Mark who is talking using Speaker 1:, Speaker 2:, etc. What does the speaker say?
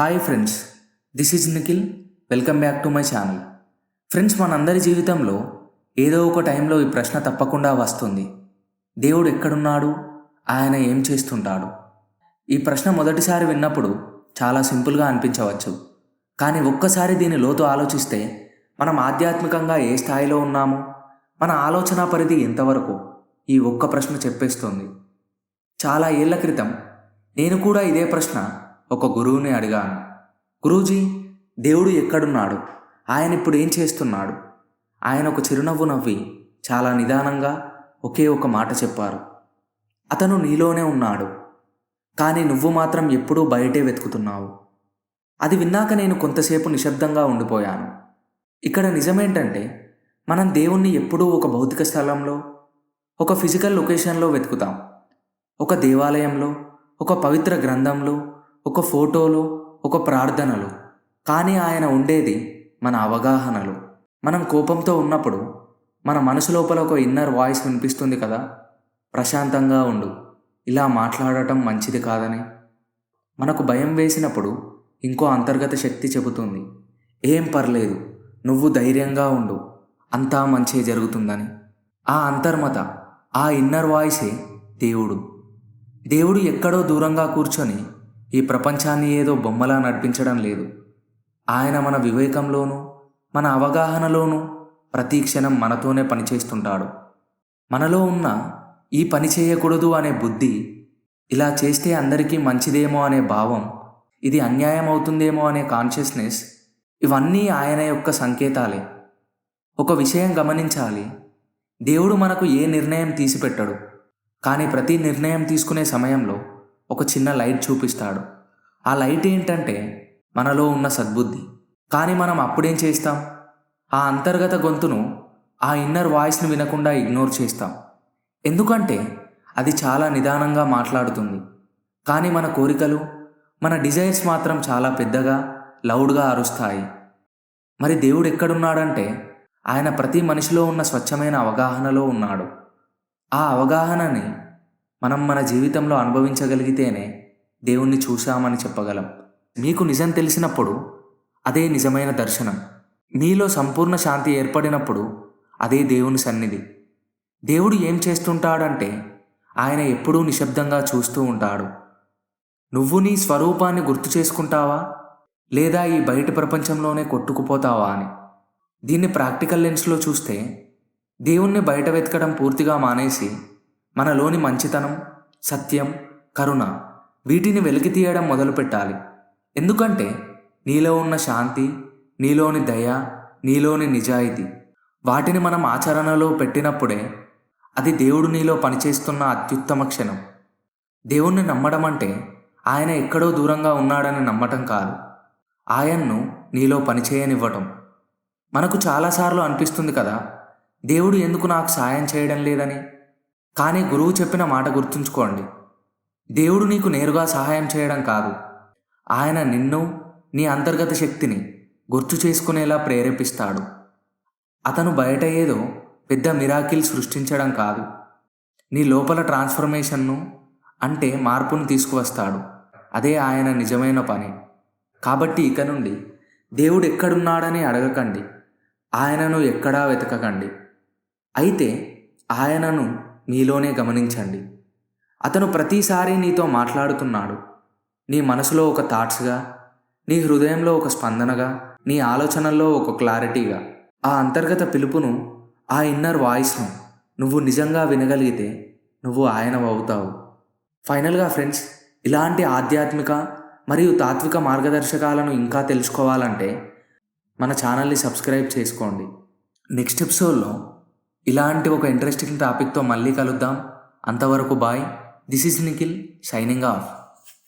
Speaker 1: Hi friends this is Nikhil. Welcome back to my channel. Friends మనందరి జీవితంలో ఏదో ఒక టైంలో ఈ ప్రశ్న తప్పకుండా వస్తుంది. దేవుడు ఎక్కడున్నాడు? ఆయన ఏం చేస్తుంటాడు? ఈ ప్రశ్న మొదటిసారి విన్నప్పుడు చాలా సింపుల్గా అనిపించవచ్చు. కానీ ఒక్కసారి దీని లోతు ఆలోచిస్తే మనం ఆధ్యాత్మికంగా ఏ స్థాయిలో ఉన్నామో? మన ఆలోచన పరిధి ఎంతవరకు? ఈ ఒక్క ప్రశ్న చెప్పేస్తుంది. చాలా ఏళ్ళ క్రితం నేను కూడా ఇదే ప్రశ్న ఒక గురువుని అడిగాను. గురూజీ దేవుడు ఎక్కడున్నాడు? ఆయన ఇప్పుడు ఏం చేస్తున్నాడు? ఆయన ఒక చిరునవ్వు నవ్వి చాలా నిదానంగా ఒకే ఒక మాట చెప్పారు. అతను నీలోనే ఉన్నాడు. కానీ నువ్వు మాత్రం ఎప్పుడూ బయటే వెతుకుతున్నావు. అది విన్నాక నేను కొంతసేపు నిశ్శబ్దంగా ఉండిపోయాను. ఇక్కడ నిజమేంటంటే మనం దేవుణ్ణి ఎప్పుడూ ఒక భౌతిక స్థలంలో ఒక ఫిజికల్ లొకేషన్లో వెతుకుతాం. ఒక దేవాలయంలో ఒక పవిత్ర గ్రంథంలో ఒక ఫోటోలో ఒక ప్రార్థనలో. కానీ ఆయన ఉండేది మన అవగాహనలో. మనం కోపంతో ఉన్నప్పుడు మన మనసు లోపల ఒక ఇన్నర్ వాయిస్ వినిపిస్తుంది కదా? ప్రశాంతంగా ఉండు. ఇలా మాట్లాడటం మంచిది కాదని. మనకు భయం వేసినప్పుడు ఇంకో అంతర్గత శక్తి చెబుతుంది. ఏం పర్లేదు నువ్వు ధైర్యంగా ఉండు. అంతా మంచి జరుగుతుందని. ఆ అంతర్మత ఆ ఇన్నర్ వాయిసే దేవుడు. దేవుడు ఎక్కడో దూరంగా కూర్చొని ఈ ప్రపంచాన్ని ఏదో బొమ్మలా నడిపించడం లేదు. ఆయన మన వివేకంలోనూ మన అవగాహనలోనూ ప్రతి క్షణం మనతోనే పనిచేస్తుంటాడు. మనలో ఉన్న ఈ పని చేయకూడదు అనే బుద్ధి ఇలా చేస్తే అందరికీ మంచిదేమో అనే భావం ఇది అన్యాయం అవుతుందేమో అనే కాన్షియస్నెస్ ఇవన్నీ ఆయన యొక్క సంకేతాలే. ఒక విషయం గమనించాలి దేవుడు మనకు ఏ నిర్ణయం తీసిపెట్టడు? కానీ ప్రతి నిర్ణయం తీసుకునే సమయంలో ఒక చిన్న లైట్ చూపిస్తాడు. ఆ లైట్ ఏంటంటే మనలో ఉన్న సద్బుద్ధి. కానీ మనం అప్పుడేం చేస్తాం? ఆ అంతర్గత గొంతును ఆ ఇన్నర్ వాయిస్ని వినకుండా ఇగ్నోర్ చేస్తాం. ఎందుకంటే అది చాలా నిదానంగా మాట్లాడుతుంది. కానీ మన కోరికలు మన డిజైర్స్ మాత్రం చాలా పెద్దగా లౌడ్గా అరుస్తాయి. మరి దేవుడు ఎక్కడున్నాడంటే ఆయన ప్రతి మనిషిలో ఉన్న స్వచ్ఛమైన అవగాహనలో ఉన్నాడు. ఆ అవగాహనని మనం మన జీవితంలో అనుభవించగలిగితేనే దేవుణ్ణి చూశామని చెప్పగలం. మీకు నిజం తెలిసినప్పుడు అదే నిజమైన దర్శనం. మీలో సంపూర్ణ శాంతి ఏర్పడినప్పుడు అదే దేవుని సన్నిధి. దేవుడు ఏం చేస్తుంటాడంటే ఆయన ఎప్పుడూ నిశ్శబ్దంగా చూస్తూ ఉంటాడు. నువ్వు నీ స్వరూపాన్ని గుర్తు చేసుకుంటావా? లేదా ఈ బయట ప్రపంచంలోనే కొట్టుకుపోతావా అని. దీన్ని ప్రాక్టికల్ లెన్స్లో చూస్తే దేవుణ్ణి బయట వెతకడం పూర్తిగా మానేసి మనలోని మంచితనం సత్యం కరుణ వీటిని వెలికి తీయడం మొదలుపెట్టాలి ఎందుకంటే నీలో ఉన్న శాంతి నీలోని దయ నీలోని నిజాయితీ వాటిని మనం ఆచరణలో పెట్టినప్పుడే అది దేవుడు నీలో పనిచేస్తున్న అత్యుత్తమ క్షణం. దేవుణ్ణి నమ్మడం అంటే ఆయన ఎక్కడో దూరంగా ఉన్నాడని నమ్మటం కాదు. ఆయన్ను నీలో పనిచేయనివ్వటం. మనకు చాలాసార్లు అనిపిస్తుంది కదా దేవుడు ఎందుకు నాకు సాయం చేయడం లేదని? కానీ గురువు చెప్పిన మాట గుర్తుంచుకోండి. దేవుడు నీకు నేరుగా సహాయం చేయడం కాదు. ఆయన నిన్ను నీ అంతర్గత శక్తిని గుర్తు చేసుకునేలా ప్రేరేపిస్తాడు. అతను బయట ఏదో పెద్ద మిరాకిల్ సృష్టించడం కాదు. నీ లోపల ట్రాన్స్ఫర్మేషన్ను అంటే మార్పును తీసుకువస్తాడు. అదే ఆయన నిజమైన పని. కాబట్టి ఇక నుండి దేవుడు ఎక్కడున్నాడని అడగకండి. ఆయనను ఎక్కడా వెతకకండి. అయితే ఆయనను నీలోనే గమనించండి. అతను ప్రతిసారి నీతో మాట్లాడుతున్నాడు. నీ మనసులో ఒక థాట్స్గా నీ హృదయంలో ఒక స్పందనగా నీ ఆలోచనల్లో ఒక క్లారిటీగా. ఆ అంతర్గత పిలుపును ఆ ఇన్నర్ వాయిస్ను నువ్వు నిజంగా వినగలిగితే నువ్వు ఆయన అవుతావు ఫైనల్గా ఫ్రెండ్స్ ఇలాంటి ఆధ్యాత్మిక మరియు తాత్విక మార్గదర్శకాలను ఇంకా తెలుసుకోవాలంటే మన ఛానల్ని సబ్స్క్రైబ్ చేసుకోండి. నెక్స్ట్ ఎపిసోడ్లో ఇలాంటి ఒక ఇంట్రెస్టింగ్ టాపిక్తో మళ్ళీ కలుద్దాం. అంతవరకు bye this is Nikhil shining of